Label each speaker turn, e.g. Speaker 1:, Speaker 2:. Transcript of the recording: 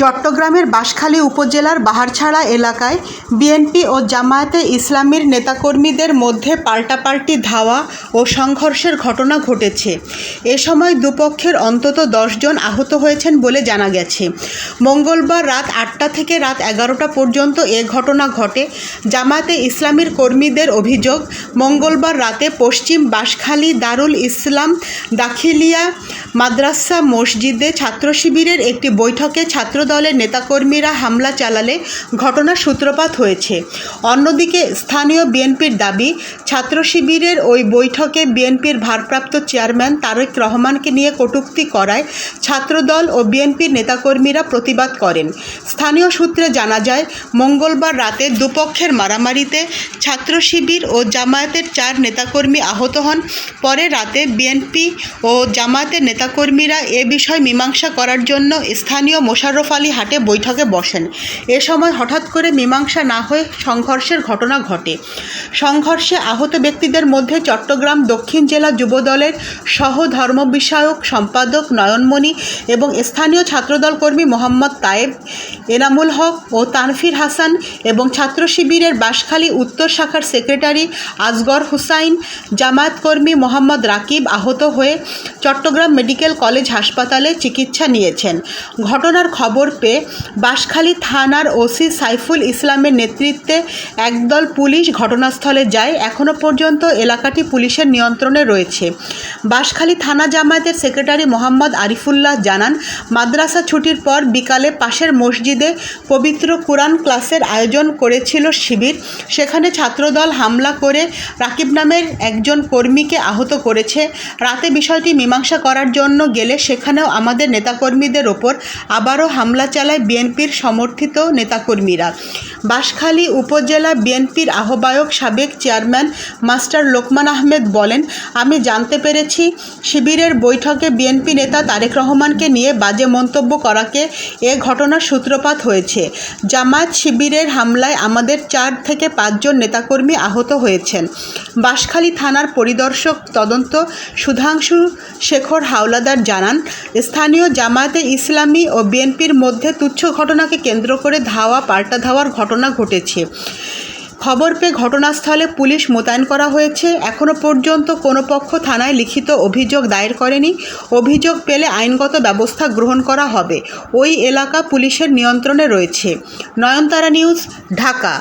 Speaker 1: চট্টগ্রামের বাঁশখালী উপজেলার বাহারছাড়া এলাকায় বিএনপি ও জামায়াতে ইসলামীর নেতাকর্মীদের মধ্যে পাল্টাপাল্টি ধাওয়া ও সংঘর্ষের ঘটনা ঘটেছে। এ সময় দুপক্ষের অন্তত জন আহত হয়েছেন বলে জানা গেছে। মঙ্গলবার রাত আটটা থেকে রাত এগারোটা পর্যন্ত এ ঘটনা ঘটে। জামায়াতে ইসলামীর কর্মীদের অভিযোগ, মঙ্গলবার রাতে পশ্চিম বাঁশখালী দারুল ইসলাম দাখিলিয়া মাদ্রাসা মসজিদে ছাত্র শিবিরের একটি বৈঠকে ছাত্রদলের নেতাকর্মীরা হামলা চালালে ঘটনার সূত্রপাত হয়েছে। অন্যদিকে স্থানীয় বিএনপির দাবি, ছাত্র শিবিরের ওই বৈঠকে বিএনপির ভারপ্রাপ্ত চেয়ারম্যান তারেক রহমানকে নিয়ে কটূক্তি করায় ছাত্রদল ও বিএনপির নেতাকর্মীরা প্রতিবাদ করেন। স্থানীয় সূত্রে জানা যায়, মঙ্গলবার রাতে দুপক্ষের মারামারিতে ছাত্র শিবির ও জামায়াতের চার নেতাকর্মী আহত হন। পরে রাতে বিএনপি ও জামায়াতের নেতাকর্মীরা এ বিষয় মীমাংসা করার জন্য স্থানীয় মোশাররফ আলী হাটে বৈঠকে বসেন। এ সময় হঠাৎ করে মীমাংসা না হয়ে সংঘর্ষের ঘটনা ঘটে। সংঘর্ষে আহত ব্যক্তিদের মধ্যে চট্টগ্রাম দক্ষিণ জেলা যুবদলের সহ ধর্ম বিষয়ক সম্পাদক নয়নমণি এবং স্থানীয় ছাত্রদল কর্মী মোহাম্মদ তায়েব, এনামুল হক ও তানফির হাসান এবং ছাত্র শিবিরের বাঁশখালী উত্তর শাখার সেক্রেটারি আসগর হুসাইন, জামায়াত কর্মী মোহাম্মদ রাকিব আহত হয়ে চট্টগ্রাম মেডিকেল কলেজ হাসপাতালে চিকিৎসা নিয়েছেন। ঘটনার খবর পেয়ে বাঁশখালী থানার ওসি সাইফুল ইসলামের নেতৃত্বে একদল পুলিশ ঘটনাস্থলে যায়। এখনও পর্যন্ত এলাকাটি পুলিশের নিয়ন্ত্রণে রয়েছে। বাঁশখালী থানা জামায়াতের সেক্রেটারি মোহাম্মদ আরিফুল্লাহ জানান, মাদ্রাসা ছুটির পর বিকালে পাশের মসজিদে পবিত্র কোরআন ক্লাসের আয়োজন করেছিল শিবির। সেখানে ছাত্রদল হামলা করে রাকিব নামের একজন কর্মীকে আহত করেছে। রাতে বিষয়টি মীমাংসা করার জন্য গেলে সেখানেও আমাদের নেতাকর্মীদের ওপর আবারও হামলা চালায় বিএনপির সমর্থিত নেতাকর্মীরা। বাঁশখালী উপজেলা বিএনপির আহ্বায়ক সাবেক চেয়ারম্যান মাস্টার লোকমান আহমেদ বলেন, আমি জানতে পেরেছি শিবিরের বৈঠকে বিএনপি নেতা তারেক রহমানকে নিয়ে বাজে মন্তব্য করাকে এ ঘটনার সূত্রপাত হয়েছে। জামায়াত শিবিরের হামলায় আমাদের চার থেকে পাঁচজন নেতাকর্মী আহত হয়েছেন। বাঁশখালী থানার পরিদর্শক তদন্ত সুধাংশু শেখর হাওলাদার জানান, স্থানীয় জামায়াতে ইসলামী ও বিএনপির মধ্যে তুচ্ছ ঘটনাকে কেন্দ্র করে ধাওয়া, পাল্টা ধাওয়ার ঘটনা ঘটেছে। খবর পেয়ে ঘটনাস্থলে পুলিশ মোতায়েন করা হয়েছে। এখনও পর্যন্ত কোনো পক্ষ থানায় লিখিত অভিযোগ দায়ের করেনি। অভিযোগ পেলে আইনগত ব্যবস্থা গ্রহণ করা হবে। ওই এলাকা পুলিশের নিয়ন্ত্রণে রয়েছে। নয়নতারা নিউজ, ঢাকা।